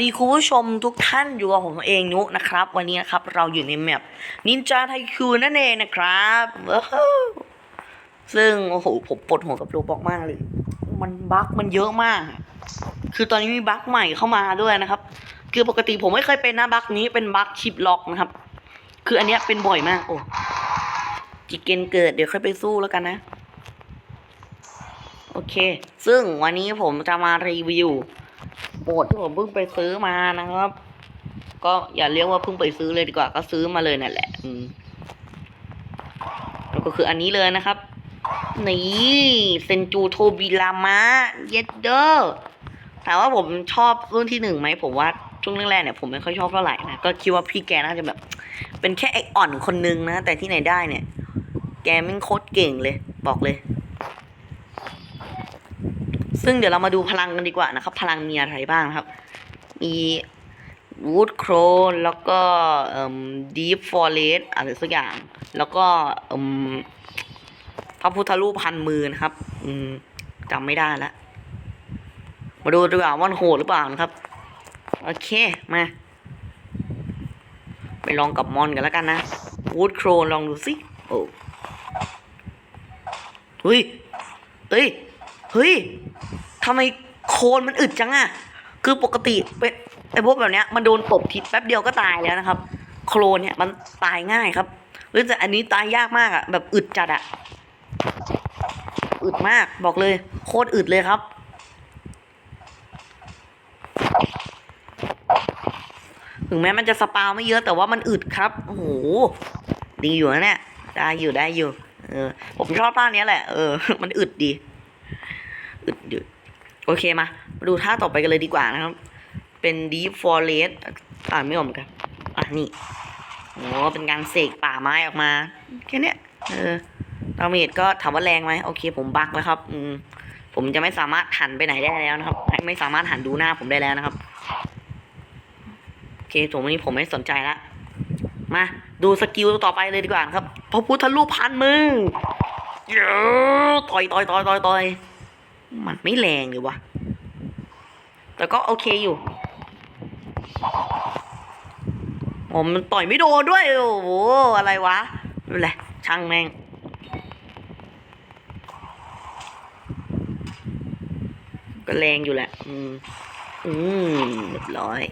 ดีคุณผู้ชมทุกท่านอยู่กับผมเองนุนะครับ วันนี้นะครับเราอยู่ในแมปนินจาไทคูนั่นเองนะครับซึ่งโอ้โหผมปวดหัวกับโรบอกมากเลย มันบั๊กมันเยอะมาก คือตอนนี้มีบั๊กใหม่เข้ามาด้วยนะครับ คือปกติผมไม่เคยเป็นนะบั๊กนี้เป็นบั๊กชิปล็อกนะครับ คืออันเนี้ยเป็นบ่อยมากโอ้จิเกนเกิดเดี๋ยวค่อยไปสู้แล้วกันนะ โอเค ซึ่งวันนี้ผมจะมารีวิว โหมดที่ผมเพิ่งไปซื้อมานะครับ ก็อย่าเรียกว่าเพิ่งไปซื้อเลยดีกว่า ก็ซื้อมาเลยนั่นแหละ อืมแล้วก็คืออันนี้เลยนะครับ นี่เซนจูโทบิรามะเยดเดอร์ถามว่าผมชอบรุ่นที่หนึ่งไหมผมว่าช่วงแรกๆเนี่ยผมไม่ค่อยชอบเท่าไหร่นะก็คิดว่าพี่แกน่าจะแบบ เป็นแค่ไออ่อนคนนึงนะ แต่ที่ไหนได้เนี่ย แกแม่งโคตรเก่งเลย บอกเลย ซึ่งเดี๋ยวเรามาดูพลังกันดีกว่านะครับ พลังมีอะไรบ้างครับ มีวูดโครนแล้วก็ดีฟฟอเรสอะไรสักอย่าง แล้วก็อืมพระพุทธรูปพันมือนะครับอืมจำไม่ได้ละมาดูดีกว่าว่านโหดหรือเปล่านะครับ โอเค มา ไปลองกับมอนกันแล้วกันนะวูดโครนลองดูสิโอ้เฮ้ยเฮ้ย เฮ้ยทำไมโคนมันอึดจังอะคือปกติเป็นไอ้พวกแบบเนี้ยมันโดนตบทีแป๊บเดียวก็ตายแล้วนะครับ โครนเนี่ยมันตายง่ายครับเฮ้ยแต่อันนี้ตายยากมากอะแบบอึดจัดอะอึดมากบอกเลย โคตรอึดเลยครับ ถึงแม้มันจะสปาวไม่เยอะแต่ว่ามันอึดครับโอ้โหดีอยู่นะเนี่ยได้อยู่ได้อยู่ เออ ผมชอบท่านี้แหละ เออ มันอึดดี อึดดึดโอเคมามาดูท่าต่อไปกันเลยดีกว่านะครับ เป็น Deep Forest อ่านไม่ออกเหมือนกันอะนี่โอ้เป็นการเสกป่าไม้ออกมาแค่เนี้ยเออดาเมจก็ถามว่าแรงไหมโอเคผมบักแล้วครับ อืมผมจะไม่สามารถหันไปไหนได้แล้วนะครับ ไม่สามารถหันดูหน้าผมได้แล้วนะครับโอเคตรงนี้ผมไม่สนใจละมาดูสกิลต่อไปเลยดีกว่านะครับพระพุทธรูปพันมือเยอะต่อยต่อยต่อยต่อยต่อย มันไม่แรงเลยวะแต่ก็โอเคอยู่ผมมันต่อยไม่โดนด้วย โอ้โห อะไรวะไม่เป็นไรช่างแม่ง ก็แรงอยู่แหละ อืม อืมเรียบร้อย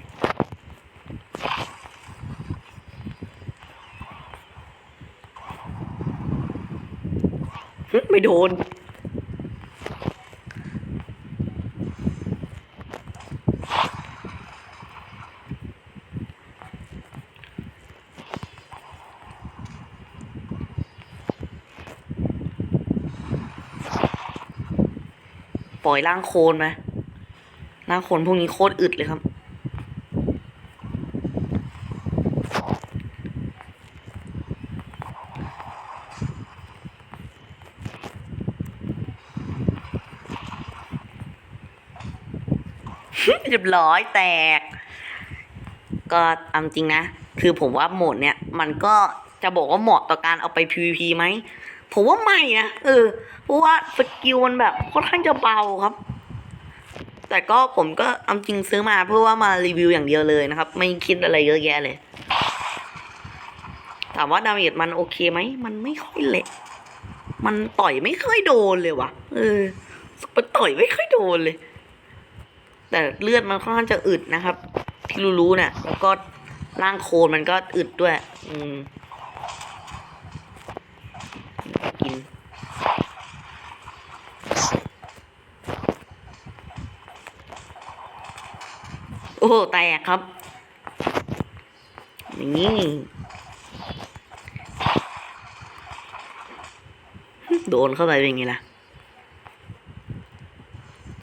ไม่โดน ปล่อยร่างโคลนไหมร่างโคลนพวกนี้โคตรอึดเลยครับเรียบร้อยแตก ก็เอาจริงนะ คือผมว่าโหมดเนี่ย มันก็จะบอกว่าเหมาะต่อการเอาไป PVP ไหม ผมว่าไม่นะเออ เพราะว่าสกิลมันแบบค่อนข้างจะเบาครับ แต่ก็ผมก็เอาจริงซื้อมาเพื่อว่ามารีวิวอย่างเดียวเลยนะครับ ไม่คิดอะไรเยอะแยะเลย ถามว่าดาเมจมันโอเคไหม มันไม่ค่อยเละมันต่อยไม่ค่อยโดนเลยว่ะ เออมันต่อยไม่ค่อยโดนเลย แต่เลือดมันค่อนข้างจะอึดนะครับ ที่รู้ๆเนี่ยแล้วก็ร่างโคลนมันก็อึดด้วย อืม กิน โอ้ แตกครับ นี่โดนเข้าไปเป็นไงล่ะ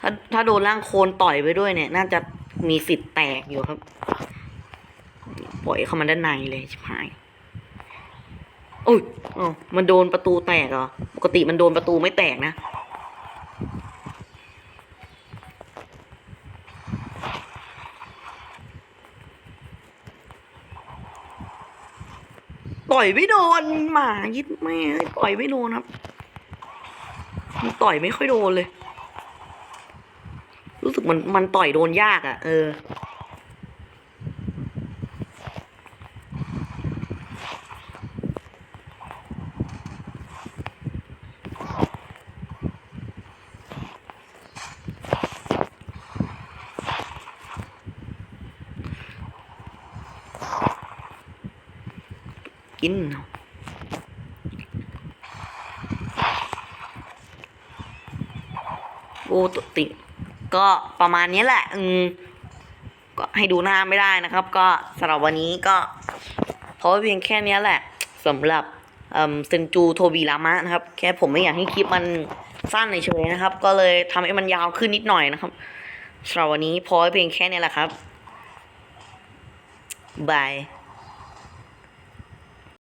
ถ้าถ้าโดนร่างโคลนต่อยไปด้วยเนี่ย น่าจะมีสิทธิ์แตกอยู่ครับ ปล่อยเข้ามาด้านในเลยชิบหายอุ้ยอ๋อมันโดนประตูแตกเหรอ ปกติมันโดนประตูไม่แตกนะ ต่อยไม่โดนหมายิดแม่ต่อยไม่โดนครับมันต่อยไม่ค่อยโดนเลย รู้สึกมันมันต่อยโดนยากอะ่ะ เออ กิน โอ้ตัวติ ก็ประมาณนี้แหละ อืมก็ให้ดูหน้าไม่ได้นะครับ ก็สำหรับวันนี้ก็เพราะเพียงแค่นี้แหละสำหรับเอ่อเซนจูโทบีรามะนะครับ แค่ผมไม่อยากให้คลิปมันสั้นเฉยๆนะครับ ก็เลยทำให้มันยาวขึ้นนิดหน่อยนะครับสำหรับวันนี้พอเพียงแค่นี้แหละครับบาย